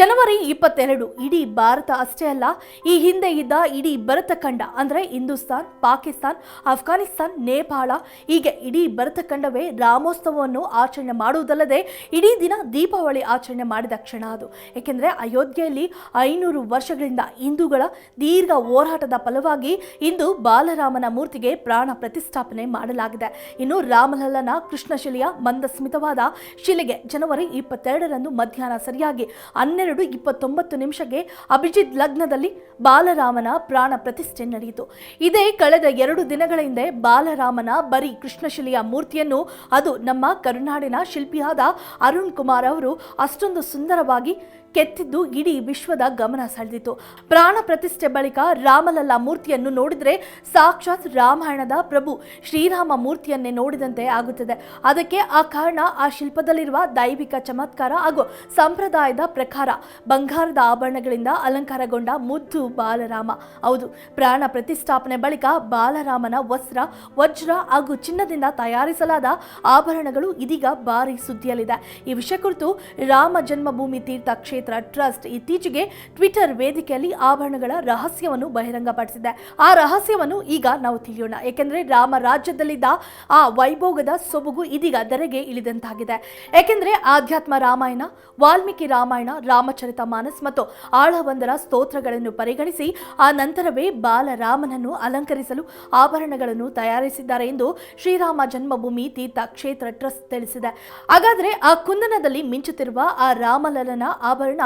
ಜನವರಿ ಇಪ್ಪತ್ತೆರಡು, ಇಡೀ ಭಾರತ ಅಷ್ಟೇ ಅಲ್ಲ, ಈ ಹಿಂದೆ ಇದ್ದ ಇಡೀ ಭರತ ಖಂಡ ಅಂದರೆ ಹಿಂದೂಸ್ತಾನ್, ಪಾಕಿಸ್ತಾನ್ ಅಫ್ಘಾನಿಸ್ತಾನ್ ನೇಪಾಳ, ಹೀಗೆ ಇಡೀ ಭರತ ಖಂಡವೇ ರಾಮೋತ್ಸವವನ್ನು ಆಚರಣೆ ಮಾಡುವುದಲ್ಲದೆ, ಇಡೀ ದಿನ ದೀಪಾವಳಿ ಆಚರಣೆ ಮಾಡಿದ ಕ್ಷಣ ಅದು. ಏಕೆಂದರೆ ಅಯೋಧ್ಯೆಯಲ್ಲಿ ಐನೂರು ವರ್ಷಗಳಿಂದ ಹಿಂದೂಗಳ ದೀರ್ಘ ಹೋರಾಟದ ಫಲವಾಗಿ ಇಂದು ಬಾಲರಾಮನ ಮೂರ್ತಿಗೆ ಪ್ರಾಣ ಪ್ರತಿಷ್ಠಾಪನೆ ಮಾಡಲಾಗಿದೆ. ಇನ್ನು ರಾಮಲಲ್ಲನ ಕೃಷ್ಣಶಿಲೆಯ ಮಂದಸ್ಮಿತವಾದ ಶಿಲೆಗೆ ಜನವರಿ ಇಪ್ಪತ್ತೆರಡರಂದು ಮಧ್ಯಾಹ್ನ ಸರಿಯಾಗಿ ಹನ್ನೆರಡು ಇಪ್ಪತ್ತೊಂಬತ್ತು ನಿಮಿಷಕ್ಕೆ ಅಭಿಜಿತ್ ಲಗ್ನದಲ್ಲಿ ಬಾಲರಾಮನ ಪ್ರಾಣ ಪ್ರತಿಷ್ಠೆ ನಡೆಯಿತು. ಇದೇ ಕಳೆದ ಎರಡು ದಿನಗಳ ಹಿಂದೆ ಬಾಲರಾಮನ ಬರೀ ಕೃಷ್ಣಶಿಲೆಯ ಮೂರ್ತಿಯನ್ನು ಅದು ನಮ್ಮ ಕರುನಾಡಿನ ಶಿಲ್ಪಿಯಾದ ಅರುಣ್ ಕುಮಾರ್ ಅವರು ಅಷ್ಟೊಂದು ಸುಂದರವಾಗಿ ಕೆತ್ತಿದ್ದು ಇಡೀ ವಿಶ್ವದ ಗಮನ ಸೆಳೆದಿತ್ತು. ಪ್ರಾಣ ಪ್ರತಿಷ್ಠೆ ಬಳಿಕ ರಾಮಲಲ್ಲ ಮೂರ್ತಿಯನ್ನು ನೋಡಿದರೆ ಸಾಕ್ಷಾತ್ ರಾಮಾಯಣದ ಪ್ರಭು ಶ್ರೀರಾಮ ಮೂರ್ತಿಯನ್ನೇ ನೋಡಿದಂತೆ ಆಗುತ್ತದೆ. ಅದಕ್ಕೆ ಆ ಕಾರಣ ಆ ಶಿಲ್ಪದಲ್ಲಿರುವ ದೈವಿಕ ಚಮತ್ಕಾರ ಹಾಗೂ ಸಂಪ್ರದಾಯದ ಪ್ರಕಾರ ಬಂಗಾರದ ಆಭರಣಗಳಿಂದ ಅಲಂಕಾರಗೊಂಡ ಮುದ್ದು ಬಾಲರಾಮ. ಹೌದು, ಪ್ರಾಣ ಪ್ರತಿಷ್ಠಾಪನೆ ಬಳಿಕ ಬಾಲರಾಮನ ವಸ್ತ್ರ, ವಜ್ರ ಹಾಗೂ ಚಿನ್ನದಿಂದ ತಯಾರಿಸಲಾದ ಆಭರಣಗಳು ಇದೀಗ ಭಾರಿ ಸುದ್ದಿಯಲ್ಲಿದೆ. ಈ ವಿಷಯ ಕುರಿತು ರಾಮ ಜನ್ಮಭೂಮಿ ತೀರ್ಥ ಕ್ಷೇತ್ರ ಟ್ರಸ್ಟ್ ಇತ್ತೀಚೆಗೆ ಟ್ವಿಟರ್ ವೇದಿಕೆಯಲ್ಲಿ ಆಭರಣಗಳ ರಹಸ್ಯವನ್ನು ಬಹಿರಂಗಪಡಿಸಿದೆ. ಆ ರಹಸ್ಯವನ್ನು ಈಗ ನಾವು ತಿಳಿಯೋಣ. ಏಕೆಂದರೆ ರಾಮ ರಾಜ್ಯದಲ್ಲಿದ್ದ ಆ ವೈಭೋಗದ ಸೊಬಗು ಇದೀಗ ಧರೆಗೆ ಇಳಿದಂತಾಗಿದೆ. ಏಕೆಂದರೆ ಆಧ್ಯಾತ್ಮ ರಾಮಾಯಣ, ವಾಲ್ಮೀಕಿ ರಾಮಾಯಣ ರಾಮಚರಿತ ಮಾನಸ್ ಮತ್ತು ಆಳವಂದರ ಸ್ತೋತ್ರಗಳನ್ನು ಪರಿಗಣಿಸಿ ಆ ನಂತರವೇ ಬಾಲರಾಮನನ್ನು ಅಲಂಕರಿಸಲು ಆಭರಣಗಳನ್ನು ತಯಾರಿಸಿದ್ದಾರೆ ಎಂದು ಶ್ರೀರಾಮ ಜನ್ಮಭೂಮಿ ತೀರ್ಥ ಕ್ಷೇತ್ರ ಟ್ರಸ್ಟ್ ತಿಳಿಸಿದೆ. ಹಾಗಾದರೆ ಆ ಕುಂದನದಲ್ಲಿ ಮಿಂಚುತ್ತಿರುವ ಆ ರಾಮಲಲನ ಆಭರಣ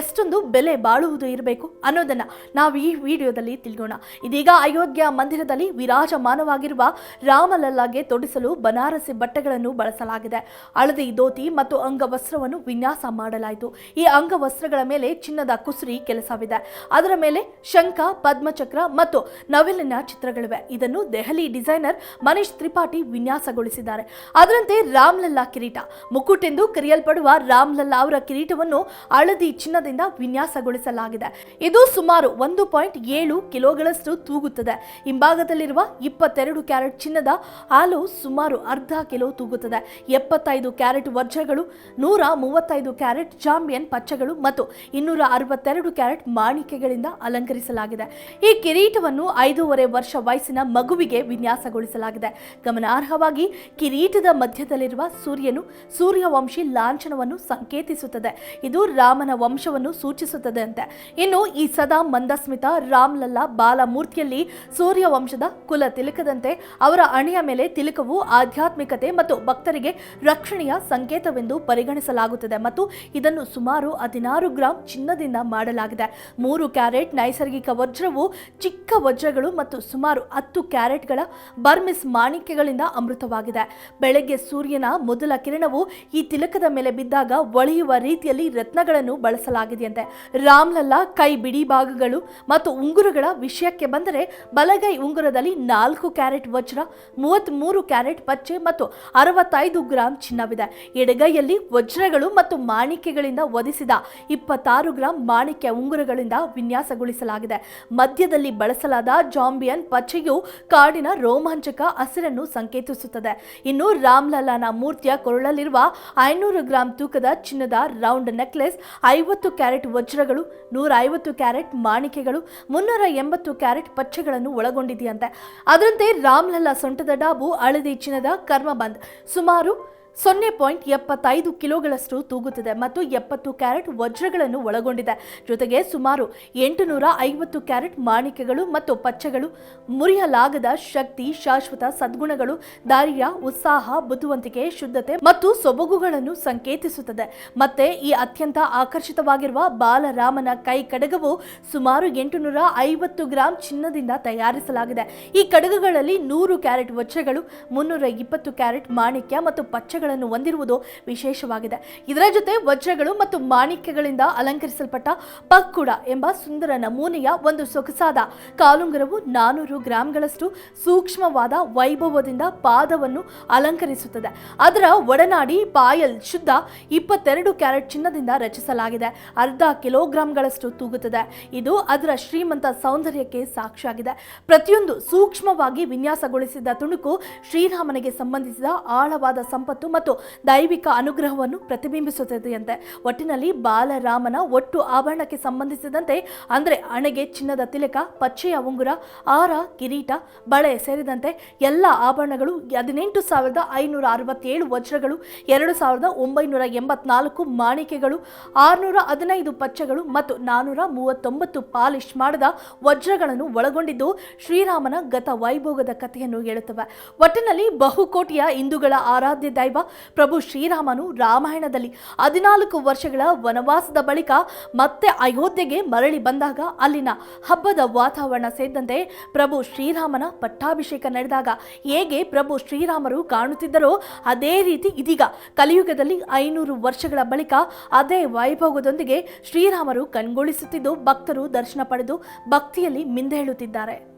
ಎಷ್ಟೊಂದು ಬೆಲೆ ಬಾಳುವುದು ಇರಬೇಕು ಅನ್ನೋದನ್ನ ನಾವು ಈ ವಿಡಿಯೋದಲ್ಲಿ ತಿಳಿಯೋಣ ಇದೀಗ ಅಯೋಧ್ಯ ಮಂದಿರದಲ್ಲಿ ವಿರಾಜಮಾನವಾಗಿರುವ ರಾಮಲಲ್ಲಾಗೆ ತೊಡಿಸಲು ಬನಾರಸಿ ಬಟ್ಟೆಗಳನ್ನು ಬಳಸಲಾಗಿದೆ. ಅಳದಿ ಧೋತಿ ಮತ್ತು ಅಂಗವಸ್ತ್ರವನ್ನು ವಿನ್ಯಾಸ ಮಾಡಲಾಯಿತು. ಈ ಅಂಗವಸ್ತ್ರಗಳ ಮೇಲೆ ಚಿನ್ನದ ಕುಸುರಿ ಕೆಲಸವಿದೆ. ಅದರ ಮೇಲೆ ಶಂಖ, ಪದ್ಮಚಕ್ರ ಮತ್ತು ನವಿಲಿನ ಚಿತ್ರಗಳಿವೆ. ಇದನ್ನು ದೆಹಲಿ ಡಿಸೈನರ್ ಮನೀಶ್ ತ್ರಿಪಾಠಿ ವಿನ್ಯಾಸಗೊಳಿಸಿದ್ದಾರೆ. ಅದರಂತೆ ರಾಮ್ಲಲ್ಲಾ ಕಿರೀಟ. ಮುಕುಟ್ ಎಂದು ಕರೆಯಲ್ಪಡುವ ರಾಮ್ಲಲ್ಲಾ ಅವರ ಕಿರೀಟವನ್ನು ಹಳದಿ ಚಿನ್ನದಿಂದ ವಿನ್ಯಾಸಗೊಳಿಸಲಾಗಿದೆ. ಇದು ಸುಮಾರು ಒಂದು ಪಾಯಿಂಟ್ ಏಳು ಕಿಲೋಗಳಷ್ಟು ತೂಗುತ್ತದೆ. ಹಿಂಭಾಗದಲ್ಲಿರುವ ಇಪ್ಪತ್ತೆರಡು ಕ್ಯಾರೆಟ್ ಚಿನ್ನದ ಹಾಲು ಸುಮಾರು ಅರ್ಧ ಕಿಲೋ ತೂಗುತ್ತದೆ. ಎಪ್ಪತ್ತೈದು ಕ್ಯಾರೆಟ್ ವಜ್ರಗಳು, ನೂರ ಮೂವತ್ತೈದು ಕ್ಯಾರೆಟ್ ಜಾಂಬಿಯನ್ ಮತ್ತು ಇನ್ನೂರ ಅರವತ್ತೆರಡು ಕ್ಯಾರೆಟ್ ಮಾಣಿಕೆಗಳಿಂದ ಅಲಂಕರಿಸಲಾಗಿದೆ. ಈ ಕಿರೀಟವನ್ನು ಐದೂವರೆ ವರ್ಷ ವಯಸ್ಸಿನ ಮಗುವಿಗೆ ವಿನ್ಯಾಸಗೊಳಿಸಲಾಗಿದೆ. ಗಮನಾರ್ಹವಾಗಿ, ಕಿರೀಟದ ಮಧ್ಯದಲ್ಲಿರುವ ಸೂರ್ಯನು ಸೂರ್ಯವಂಶಿ ಲಾಂಛನವನ್ನು ಸಂಕೇತಿಸುತ್ತದೆ. ಇದು ರಾಮನ ವಂಶವನ್ನು ಸೂಚಿಸುತ್ತದೆ ಅಂತೆ ಇನ್ನು ಈ ಸದಾ ಮಂದಸ್ಮಿತ ರಾಮ್ಲಲ್ಲಾ ಬಾಲಮೂರ್ತಿಯಲ್ಲಿ ಸೂರ್ಯವಂಶದ ಕುಲ ತಿಲಕದಂತೆ ಅವರ ಅಣೆಯ ಮೇಲೆ ತಿಲಕವು ಆಧ್ಯಾತ್ಮಿಕತೆ ಮತ್ತು ಭಕ್ತರಿಗೆ ರಕ್ಷಣೆಯ ಸಂಕೇತವೆಂದು ಪರಿಗಣಿಸಲಾಗುತ್ತದೆ. ಮತ್ತು ಇದನ್ನು ಸುಮಾರು ಹದಿನಾರು ಗ್ರಾಂ ಚಿನ್ನದಿಂದ ಮಾಡಲಾಗಿದೆ. ಮೂರು ಕ್ಯಾರೆಟ್ ನೈಸರ್ಗಿಕ ವಜ್ರವು, ಚಿಕ್ಕ ವಜ್ರಗಳು ಮತ್ತು ಸುಮಾರು ಹತ್ತು ಕ್ಯಾರೆಟ್ಗಳ ಬರ್ಮಿಸ್ ಮಾಣಿಕ್ಯಗಳಿಂದ ಅಮೃತವಾಗಿದೆ. ಬೆಳಗ್ಗೆ ಸೂರ್ಯನ ಮೊದಲ ಕಿರಣವು ಈ ತಿಲಕದ ಮೇಲೆ ಬಿದ್ದಾಗ ಒಳೆಯುವ ರೀತಿಯಲ್ಲಿ ರತ್ನಗಳನ್ನು ಬಳಸಲಾಗಿದೆಯಂತೆ. ರಾಮ್ಲಲ್ಲಾ ಕೈ ಬಿಡಿ ಭಾಗಗಳು ಮತ್ತು ಉಂಗುರಗಳ ವಿಷಯಕ್ಕೆ ಬಂದರೆ ಬಲಗೈ ಉಂಗುರದಲ್ಲಿ ನಾಲ್ಕು ಕ್ಯಾರೆಟ್ ವಜ್ರ ಮೂವತ್ತ್ಮೂರು ಕ್ಯಾರೆಟ್ ಪಚ್ಚೆ ಮತ್ತು ಅರವತ್ತೈದು ಗ್ರಾಂ ಚಿನ್ನವಿದೆ. ಎಡಗೈಯಲ್ಲಿ ವಜ್ರಗಳು ಮತ್ತು ಮಾಣಿಕ್ಯಗಳಿಂದ ಒದಿಸಿದ ಇಪ್ಪತ್ತಾರು ಗ್ರಾಂ ಮಾಣಿಕ್ಯ ಉಂಗುರಗಳಿಂದ ವಿನ್ಯಾಸಗೊಳಿಸಲಾಗಿದೆ. ಮಧ್ಯದಲ್ಲಿ ಬಳಸಲಾದ ಜಾಂಬಿಯನ್ ಪಚ್ಚೆಯು ಕಾಡಿನ ರೋಮಾಂಚಕ ಹಸಿರನ್ನು ಸಂಕೇತಿಸುತ್ತದೆ. ಇನ್ನು ರಾಮ್ಲಲಾನ ಮೂರ್ತಿಯ ಕೊರಳಲ್ಲಿರುವ ಐನೂರು ಗ್ರಾಂ ತೂಕದ ಚಿನ್ನದ ರೌಂಡ್ ನೆಕ್ಲೆಸ್, ಐವತ್ತು ಕ್ಯಾರೆಟ್ ವಜ್ರಗಳು, ನೂರ ಐವತ್ತು ಕ್ಯಾರೆಟ್ ಮಾಣಿಕೆಗಳು ಮುನ್ನೂರ ಎಂಬತ್ತು ಕ್ಯಾರೆಟ್ ಪಚ್ಚೆಗಳನ್ನು ಒಳಗೊಂಡಿದೆಯಂತೆ. ಅದರಂತೆ ರಾಮ್ಲಲ್ಲಾ ಸೊಂಟದ ಡಾಬು, ಹಳದಿ ಚಿನ್ನದ ಕರ್ಮಬಂದ್. ಸುಮಾರು ಸೊನ್ನೆ ಪಾಯಿಂಟ್ ಎಪ್ಪತ್ತೈದು ಕಿಲೋಗಳಷ್ಟು ತೂಗುತ್ತದೆ ಮತ್ತು ಎಪ್ಪತ್ತು ಕ್ಯಾರೆಟ್ ವಜ್ರಗಳನ್ನು ಒಳಗೊಂಡಿದೆ. ಜೊತೆಗೆ ಸುಮಾರು ಎಂಟುನೂರ ಐವತ್ತು ಕ್ಯಾರೆಟ್ ಮಾಣಿಕೆಗಳು ಮತ್ತು ಪಚ್ಚೆಗಳು, ಮುರಿಯಲಾಗದ ಶಕ್ತಿ, ಶಾಶ್ವತ ಸದ್ಗುಣಗಳು ಧೈರ್ಯ ಉತ್ಸಾಹ, ಬುದ್ಧಿವಂತಿಕೆ, ಶುದ್ಧತೆ ಮತ್ತು ಸೊಬಗುಗಳನ್ನು ಸಂಕೇತಿಸುತ್ತದೆ. ಮತ್ತೆ ಈ ಅತ್ಯಂತ ಆಕರ್ಷಿತವಾಗಿರುವ ಬಾಲರಾಮನ ಕೈ ಕಡಗವು ಸುಮಾರು ಎಂಟುನೂರ ಐವತ್ತು ಗ್ರಾಂ ಚಿನ್ನದಿಂದ ತಯಾರಿಸಲಾಗಿದೆ. ಈ ಕಡಗಗಳಲ್ಲಿ ನೂರು ಕ್ಯಾರೆಟ್ ವಜ್ರಗಳು ಮುನ್ನೂರ ಇಪ್ಪತ್ತು ಕ್ಯಾರೆಟ್ ಮಾಣಿಕ್ಯ ಮತ್ತು ಪಚ್ಚೆಗಳು ಹೊಂದಿರುವುದು ವಿಶೇಷವಾಗಿದೆ. ಇದರ ಜೊತೆ ವಜ್ರಗಳು ಮತ್ತು ಮಾಣಿಕ್ಯಗಳಿಂದ ಅಲಂಕರಿಸಲ್ಪಟ್ಟ ಪಕ್ಕುಡ ಎಂಬ ಸುಂದರ ನಮೂನೆಯ ಒಂದು ಸೊಗಸಾದ ಕಾಲುಂಗರವು ನಾನೂರು ಗ್ರಾಂಗಳಷ್ಟು ಸೂಕ್ಷ್ಮವಾದ ವೈಭವದಿಂದ ಪಾದವನ್ನು ಅಲಂಕರಿಸುತ್ತದೆ. ಅದರ ಒಡನಾಡಿ ಪಾಯಲ್ ಶುದ್ಧ ಇಪ್ಪತ್ತೆರಡು ಕ್ಯಾರೆಟ್ ಚಿನ್ನದಿಂದ ರಚಿಸಲಾಗಿದೆ. ಅರ್ಧ ಕಿಲೋಗ್ರಾಂಗಳಷ್ಟು ತೂಗುತ್ತದೆ. ಇದು ಅದರ ಶ್ರೀಮಂತ ಸೌಂದರ್ಯಕ್ಕೆ ಸಾಕ್ಷಿಯಾಗಿದೆ. ಪ್ರತಿಯೊಂದು ಸೂಕ್ಷ್ಮವಾಗಿ ವಿನ್ಯಾಸಗೊಳಿಸಿದ ತುಣುಕು ಶ್ರೀರಾಮನಿಗೆ ಸಂಬಂಧಿಸಿದ ಆಳವಾದ ಸಂಪತ್ತು ಮತ್ತು ದೈವಿಕ ಅನುಗ್ರಹವನ್ನು ಪ್ರತಿಬಿಂಬಿಸುತ್ತದೆಯಂತೆ ಒಟ್ಟಿನಲ್ಲಿ ಬಾಲರಾಮನ ಒಟ್ಟು ಆಭರಣಕ್ಕೆ ಸಂಬಂಧಿಸಿದಂತೆ, ಅಂದರೆ ಹಣೆಗೆ ಚಿನ್ನದ ತಿಲಕ, ಪಚ್ಚೆಯ ಉಂಗುರ, ಆರ, ಕಿರೀಟ, ಬಳೆ ಸೇರಿದಂತೆ ಎಲ್ಲ ಆಭರಣಗಳು ಹದಿನೆಂಟು ಸಾವಿರದ ಐನೂರ ಅರವತ್ತೇಳು ವಜ್ರಗಳು, ಎರಡು ಸಾವಿರದ ಒಂಬೈನೂರ ಎಂಬತ್ನಾಲ್ಕು ಮಾಣಿಕೆಗಳು, ಆರುನೂರ ಹದಿನೈದು ಪಚ್ಚೆಗಳು ಮತ್ತು ನಾನೂರ ಮೂವತ್ತೊಂಬತ್ತು ಪಾಲಿಶ್ ಮಾಡಿದ ವಜ್ರಗಳನ್ನು ಒಳಗೊಂಡಿದ್ದು ಶ್ರೀರಾಮನ ಗತ ವೈಭೋಗದ ಕಥೆಯನ್ನು ಹೇಳುತ್ತವೆ. ಒಟ್ಟಿನಲ್ಲಿ ಬಹುಕೋಟಿಯ ಹಿಂದೂಗಳ ಆರಾಧ್ಯ ದೈವ ಪ್ರಭು ಶ್ರೀರಾಮನು ರಾಮಾಯಣದಲ್ಲಿ ಹದಿನಾಲ್ಕು ವರ್ಷಗಳ ವನವಾಸದ ಬಳಿಕ ಮತ್ತೆ ಅಯೋಧ್ಯೆಗೆ ಮರಳಿ ಬಂದಾಗ ಅಲ್ಲಿನ ಹಬ್ಬದ ವಾತಾವರಣ ಸೇರಿದಂತೆ ಪ್ರಭು ಶ್ರೀರಾಮನ ಪಟ್ಟಾಭಿಷೇಕ ನಡೆದಾಗ ಹೇಗೆ ಪ್ರಭು ಶ್ರೀರಾಮರು ಕಾಣುತ್ತಿದ್ದರೋ ಅದೇ ರೀತಿ ಇದೀಗ ಕಲಿಯುಗದಲ್ಲಿ ಐನೂರು ವರ್ಷಗಳ ಬಳಿಕ ಅದೇ ವೈಭವದೊಂದಿಗೆ ಶ್ರೀರಾಮರು ಕಣ್ಗೊಳಿಸುತ್ತಿದ್ದು ಭಕ್ತರು ದರ್ಶನ ಪಡೆದು ಭಕ್ತಿಯಲ್ಲಿ ಮಿಂದೇಳುತ್ತಿದ್ದಾರೆ.